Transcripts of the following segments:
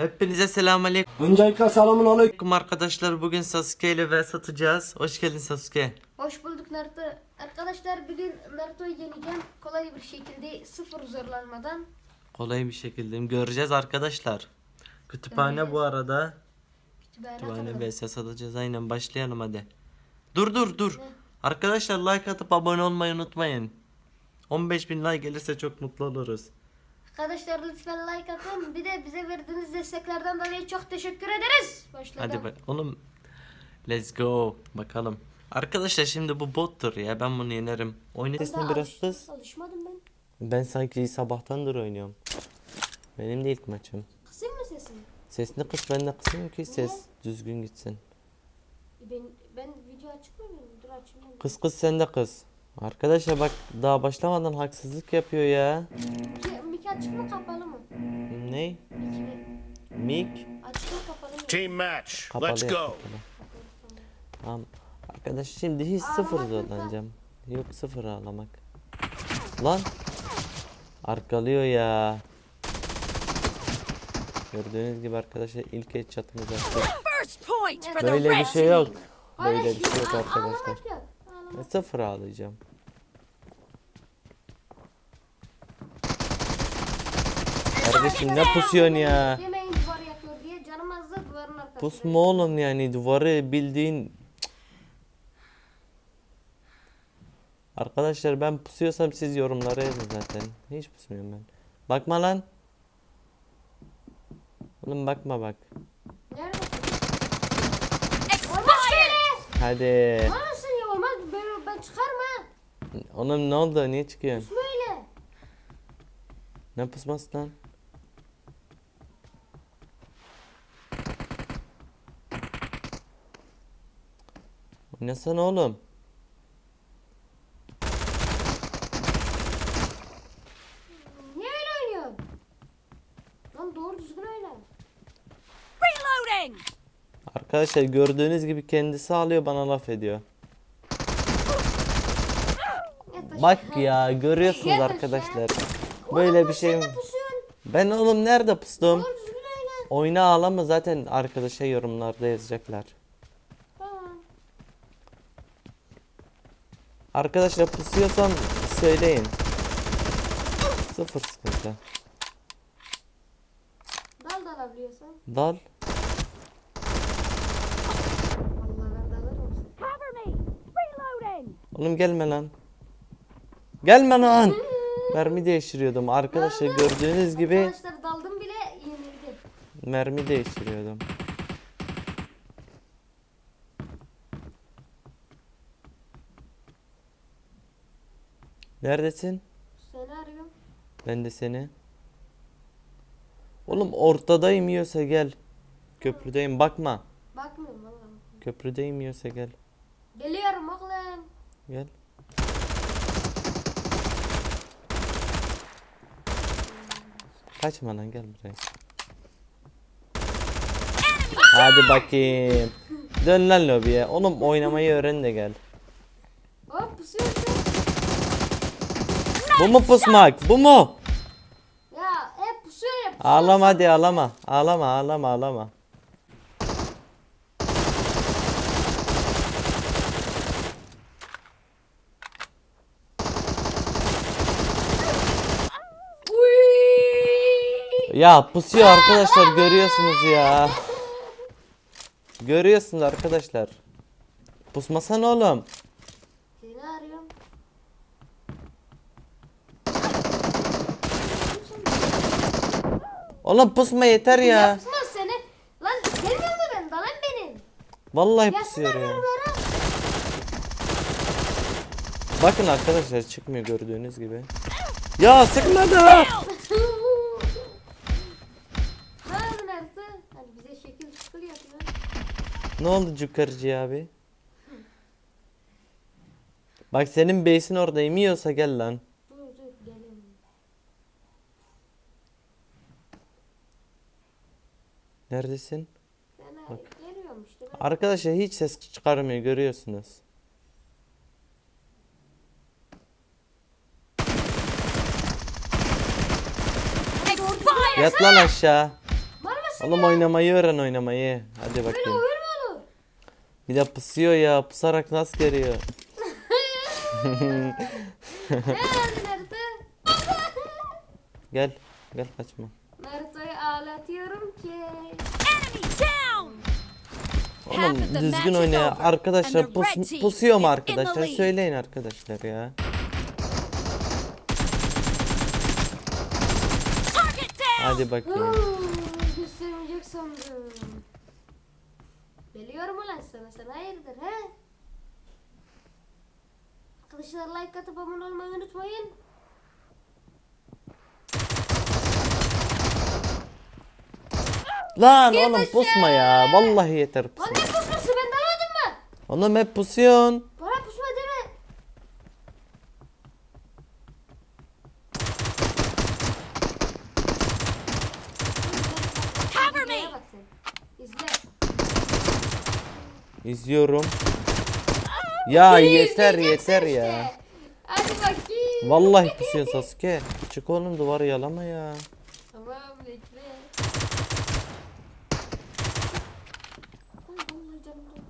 Hepinize selamünaleyküm Öncelikle selamun aleyküm. arkadaşlar. Bugün Sasuke ile ve satacağız. Hoş geldin Sasuke. Hoş bulduk Naruto. Arkadaşlar bugün Naruto'yu yeneceğim. Kolay bir şekilde sıfır zorlanmadan. Kolay bir şekilde göreceğiz arkadaşlar. Kütüphane bu arada. Kütüphane Kütüphane vs satacağız. Aynen başlayalım hadi. Dur dur dur. Arkadaşlar like atıp abone olmayı unutmayın. 15 bin like gelirse çok mutlu oluruz. Arkadaşlar lütfen like atın. Bir de bize verdiğiniz desteklerden dolayı çok teşekkür ederiz. Başladım. Hadi bak oğlum. Let's go. Bakalım. Arkadaşlar şimdi bu bottur ya. Ben bunu yenerim. Ben sesini biraz kız. Alışmadım ben. Ben sanki sabahtandır oynuyorum. Benim de ilk maçım. Kısayım mı sesini? Sesini kıs ben de kısayım ki ses düzgün gitsin. Ben, ben video açık mı benim? Dur açayım ben. Kız kız sen de kız. Arkadaşlar bak daha başlamadan haksızlık yapıyor ya. Açık mı kapalı mı? Ne? Mik? Açık mı kapalı mı? Team match. Kapalı Let's yap, go. kapalı. Tamam. Arkadaş şimdi hiç sıfır zorlanacağım. Yok sıfır ağlamak. Lan. Arkalıyor ya. Gördüğünüz gibi arkadaşlar ilk attık. Point for the Böyle bir şey yok. Öyle Böyle bir şey yok arkadaşlar. Sıfır ağlayacağım. Kardeşim ne pusuyorsun ya? Demeyin duvar yakıyor diye canım azdı duvarın arkasında. Pusma oğlum yani duvarı bildiğin. Arkadaşlar ben pusuyorsam siz yorumlara yazın zaten. Hiç pusmuyorum ben. Bakma lan. Oğlum bakma bak. Nerede? Expired! Hadi. Olmasın ya olmaz ben, ben çıkarma. Oğlum ne oldu? Niye çıkıyorsun? Böyle. Ne pusması lan? Oynasana oğlum. Niye öyle oynuyorsun? Lan doğru düzgün oyna. Reloading! Arkadaşlar gördüğünüz gibi kendisi alıyor bana laf ediyor. Bak ya görüyorsunuz arkadaşlar. Böyle Oğlum bir sen şey. Ben oğlum nerede pustum? Doğru düzgün oyna. Oyna ağlama zaten arkadaşa yorumlarda yazacaklar. Tamam. Arkadaşlar pusuyorsam söyleyin. Sıfır sıkıntı. Dal da alabiliyorsan. Dal. Oğlum gelme lan. Gelme lan. Mermi değiştiriyordum. Arkadaşlar gördüğünüz gibi Arkadaşlar daldım bile yenildi. mermi değiştiriyordum. Neredesin? Seni arıyorum. Ben de seni. Oğlum ortadayım yiyorsa gel. Köprüdeyim bakma. Bakmıyorum vallahi. Köprüdeyim yiyorsa gel. Geliyorum oğlum. Gel. Kaçma lan gel buraya. Hadi bakayım. Dön lan lobiye. Oğlum oynamayı öğren de gel. Hop pusuyorsun. Bu mu pusmak? Bu mu? Ya hep pusuyor ya. Ağlama hadi ağlama. Ağlama ağlama ağlama. Ya pusuyor arkadaşlar görüyorsunuz ya. Görüyorsunuz arkadaşlar. Pusmasana oğlum. Seni arıyorum. Oğlum pusma yeter ya. Yapmaz seni. Lan gelmiyor mu ben? Dalan benim. Vallahi Yazsınlar pusuyor ya. Bakın arkadaşlar çıkmıyor gördüğünüz gibi. Ya sıkmadı. Ne yaptın Ertuğ? Hani bize şekil şukul yapıyor. Ne oldu Cukarcı abi? Bak senin base'in orada emiyorsa gel lan. Dur dur geliyorum. Neredesin? Ben geliyorum işte. Ben. Arkadaşlar hiç ses çıkarmıyor görüyorsunuz. Yat lan aşağı. Oğlum oynamayı öğren oynamayı. Hadi bakayım. oyun mu olur? Bir de pusuyor ya. Pusarak nasıl geliyor? Naruto? Gel. Gel kaçma. Oğlum düzgün oyna ya. Arkadaşlar pus, pusuyor mu arkadaşlar? Söyleyin arkadaşlar ya. Hadi bakayım. Göstermeyecek sandım. Biliyorum ulan sana sen hayırdır he? Arkadaşlar like atıp abone olmayı unutmayın. Lan Git oğlum pusma ya. Vallahi yeter Lan pusma. ne pusması ben dalamadın mı? Oğlum hep pusuyorsun. Bana pusma deme. Cover me. İzle. İzliyorum. Ya yeter İzleyeceksin yeter işte. ya. Hadi bakayım. Vallahi pusuyorsun Sasuke. Çık oğlum duvarı yalama ya. Tamam bekle. Ay vallahi canım doldu.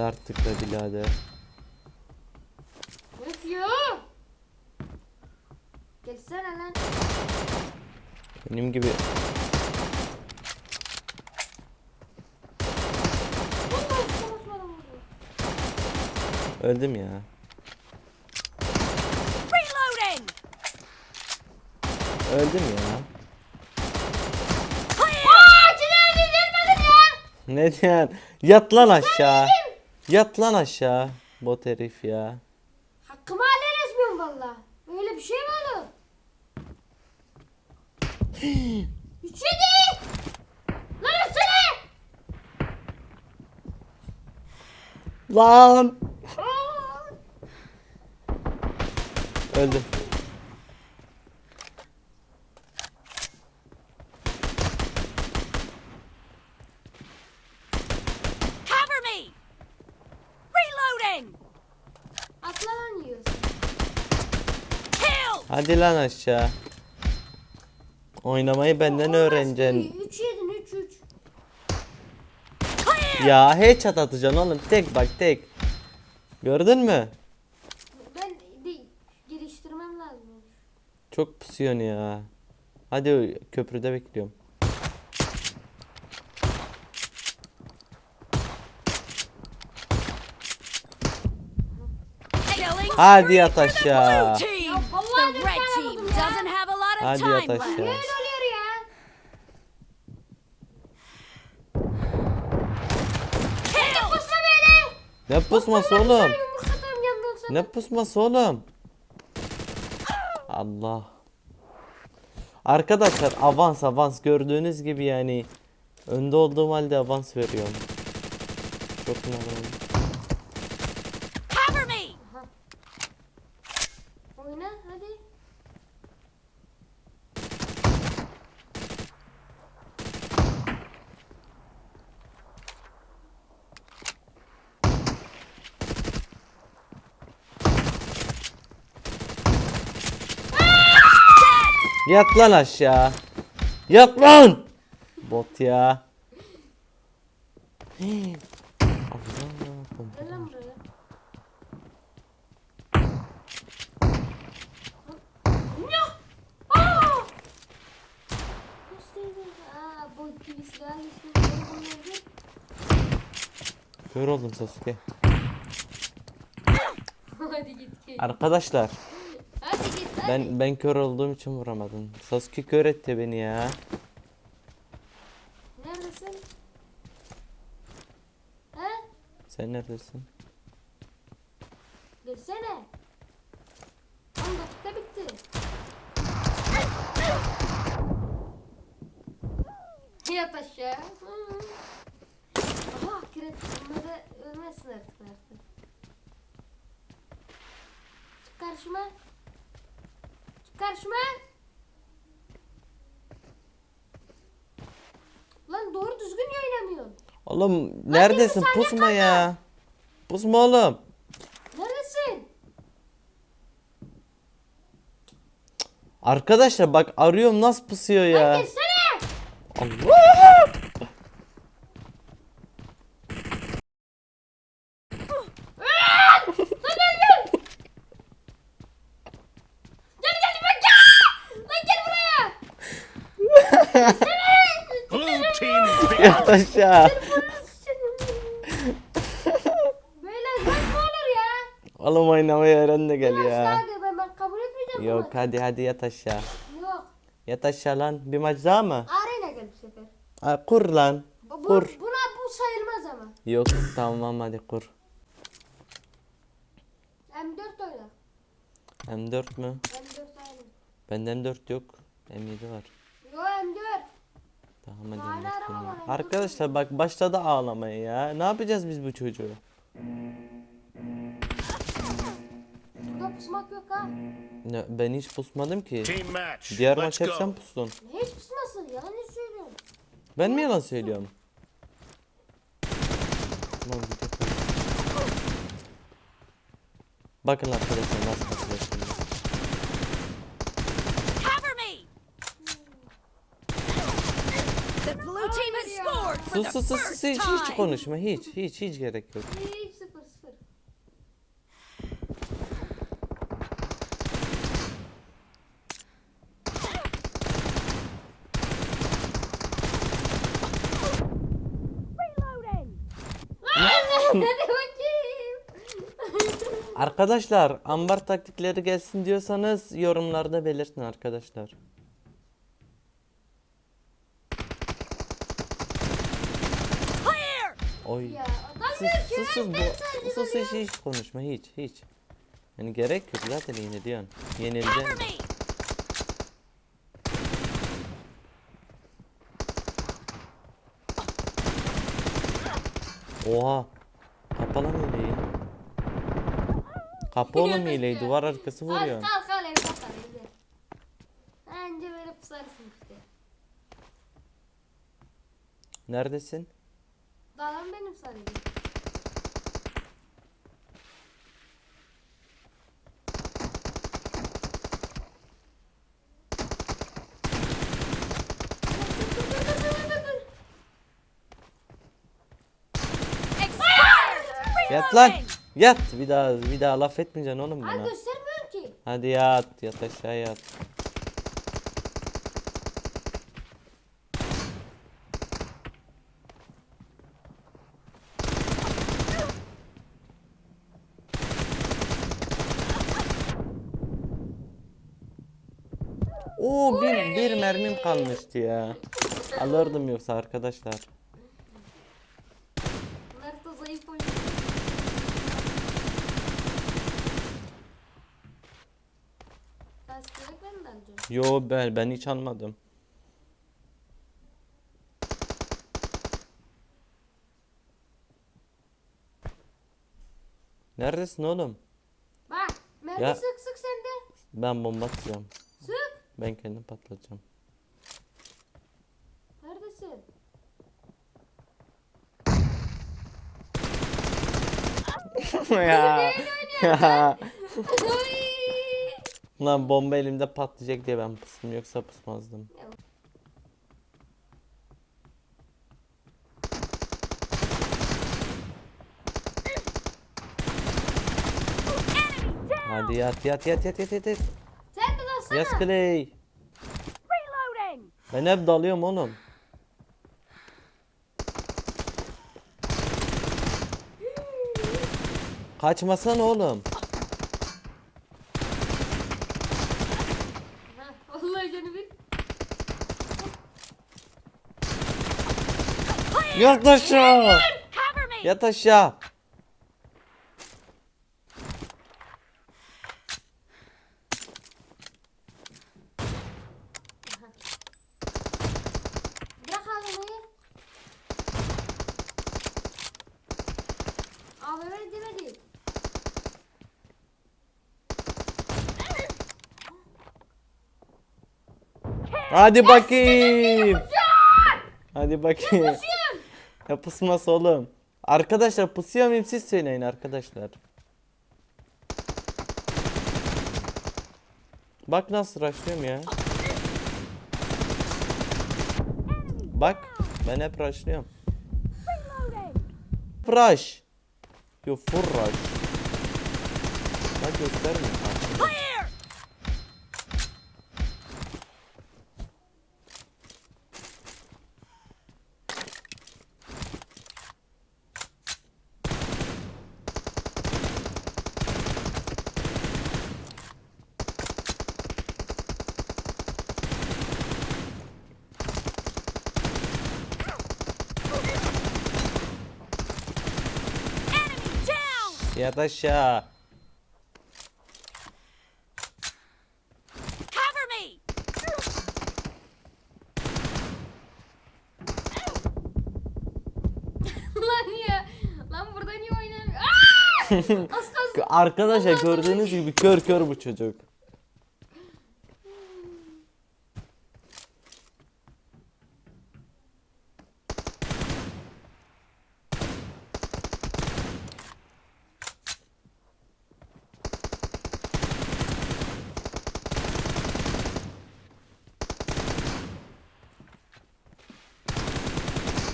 Öyle artık da birader. Öf ya. Gelsene lan. Benim gibi. Öldüm ya. Reloading! Öldüm ya. Aa ya. Ne diyorsun? Yat lan aşağı. Yat lan aşağı. Bot herif ya. Hakkımı helal etmiyorum valla. Öyle bir şey mi olur? Üç yedi. Lan ötsene. Lan. Öldüm. Cover me! Reloading! Atla lan yiyorsun. Kill! Hadi lan aşağı. Oynamayı benden öğreneceksin. Üç yedin üç üç. Clear! Ya headshot atacaksın oğlum. Tek bak tek. Gördün mü? Ben de geliştirmem lazım. Çok pusuyorsun ya. Hadi köprüde bekliyorum. Hadi yat aşağı. Doesn't have a lot of Hadi time left. aşağı. Oluyor ya. Kill! Pusma böyle. Ne pusması oğlum? Olsam. Ne pusması oğlum? Allah. Arkadaşlar avans avans gördüğünüz gibi yani önde olduğum halde avans veriyorum. Çok normal. Cover me! Oyna hadi. Yat lan aşağı. Yat lan. Bot ya. Hii. Gel lan buraya. Aa! Aa, bu. Kör oldum Sasuke. Hadi git git. Arkadaşlar. Ben ben kör olduğum için vuramadım. Sasuke kör etti beni ya. Neredesin? He? Sen neredesin? Gelsene. 10 dakika bitti. Yat aşağı. Hı. Aha akrep. Bunları ölmezsin artık artık. Çık karşıma. Karşıma. Lan doğru düzgün oynamıyorsun? Oğlum neredesin? Pusma ya. Pusma oğlum. Neredesin? Arkadaşlar bak arıyorum nasıl pusuyor ya. Gelsene. Allah! Gel gel bak gel. Lan gel buraya. Blue team aşağı. Böyle nasıl olur ya? Oğlum oynamayı öğren de gel ya. ben, ben kabul etmeyeceğim Yok bu hadi hadi yat aşağı. Yok. Yat aşağı lan. Bir maç daha mı? Arena gel bu sefer. Ha, kur lan. Bu, bu, Kur. buna bu sayılmaz ama. Yok tamam hadi kur. M4 oyna. M4 mü? M4 aynı. Bende M4 yok. M7 var. Yo M4. Tamam hadi Hala M4 araba oynayalım. var, M4 Arkadaşlar bak başladı ağlamaya ya. Ne yapacağız biz bu çocuğu? Burada pusmak yok ha. Ne, ben hiç pusmadım ki. Team match. Diğer Let's maç hep go. sen pustun. Hiç pusmasın. Yalan ne söylüyorsun? Ben mi yalan söylüyorum? Lan bir dakika. Bakın arkadaşlar nasıl kasıyor şimdi. Cover me! The blue team has scored for Sus sus sus sus hiç, hiç konuşma hiç hiç hiç gerek yok. Hiç sıfır sıfır. Reloading! Hadi bakayım. Arkadaşlar ambar taktikleri gelsin diyorsanız yorumlarda belirtin arkadaşlar. Oy. ya Sus sus sus bu sus hiç hiç konuşma hiç hiç. Yani gerek yok zaten yine diyorsun. Me! Oha. Kapalı mı hileyi? Kapı oğlum hileyi duvar arkası vuruyor. evi kalk evi. Anca böyle pusarsın işte. Neredesin? Dalan benim sadece. Expired! Yat lan. Yat. Bir daha bir daha laf etmeyeceksin oğlum Ay bana. göstermiyorum ki. Hadi yat. Yat aşağı yat. Oo bir, mermim kalmıştı ya. Alırdım yoksa arkadaşlar. Naruto zayıf oynuyor. Yo ben ben hiç almadım. Neredesin oğlum? Bak mermi Ya. sık sık sende. Ben bomba atacağım. Ben kendim patlatacağım. Neredesin? ya. ya. Lan bomba elimde patlayacak diye ben pıstım yoksa pısmazdım. Hadi yat yat yat yat yat yat. yat. Dalsana. Yaz Clay. Reloading! Ben hep dalıyorum oğlum. Kaçmasana oğlum. Ha, vallahi canı bir. Yat aşağı. Yat aşağı. Hadi bakayım. Hadi bakayım. Ya pusması oğlum. Arkadaşlar pusuyor muyum siz söyleyin arkadaşlar. Bak nasıl rushlıyorum ya. Bak ben hep rushlıyorum. Rush. Yo full rush. Bak gösterme. Clear. Enemy down. Yat aşağı. Cover me. Lan ya. Lan burada niye oynamıyor? Aa! Az kalsın. Arkadaşlar gördüğünüz gibi kör kör bu çocuk.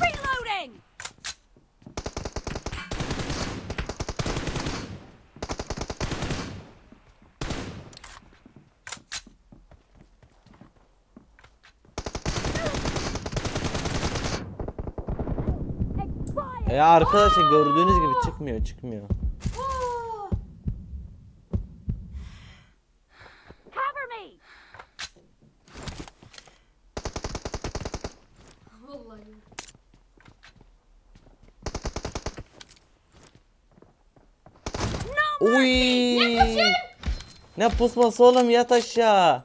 Reloading. Ya arkadaşlar gördüğünüz gibi çıkmıyor çıkmıyor. Aa! Cover me. Vallahi. No Uy! Ne pusması oğlum yat aşağı.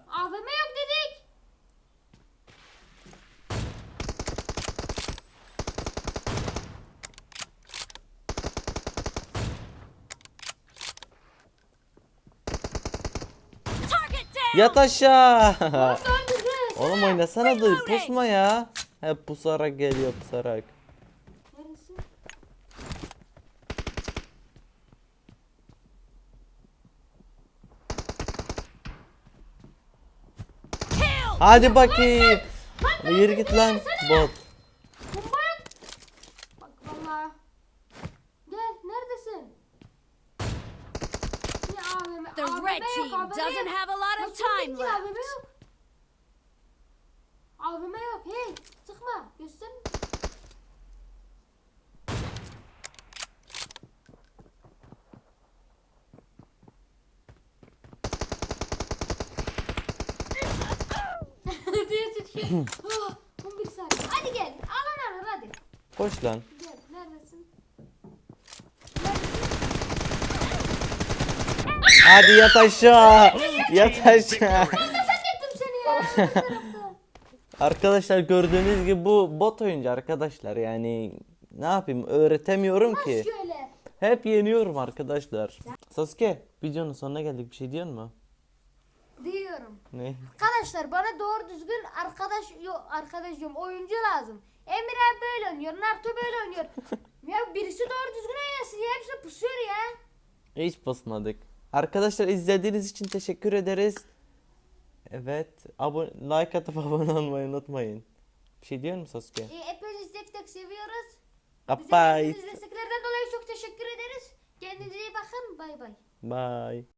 Yat aşağı. Oğlum oynasana da pusma ya. Hep pusarak geliyor pusarak. Neresi? Hadi bakayım. Yürü git lan bot. Bomba yok. Bak valla. Gel neredesin? Ya AVM. The AVM red yok, team AVM doesn't yok. have a lot of Nasıl time bitti? AVM left. yok. AVM yok. Hey sıkma. Göster. diye tutuyor. Ah, 11 saniye. Hadi gel. Alan alır hadi. Koş lan. Gel. Neredesin? Hadi yat aşağı. Yat aşağı. Nefes ettim seni ya. Bu tarafta. Arkadaşlar gördüğünüz gibi bu bot oyuncu arkadaşlar yani ne yapayım öğretemiyorum ki. Şöyle. Hep yeniyorum arkadaşlar. Sasuke videonun sonuna geldik bir şey diyor mu? Diyorum. Ne? Arkadaşlar bana doğru düzgün arkadaş yok arkadaş diyorum oyuncu lazım. Emir abi böyle oynuyor, Naruto böyle oynuyor. ya birisi doğru düzgün oynasın ya hepsi pusuyor ya. Hiç basmadık. Arkadaşlar izlediğiniz için teşekkür ederiz. Evet, abone, like atıp abone olmayı unutmayın. Bir şey diyor musun Sasuke? E, hepinizi tek tek seviyoruz. Bize Kapay. verdiğiniz desteklerden dolayı çok teşekkür ederiz. Kendinize iyi bakın. Bay bay. Bye.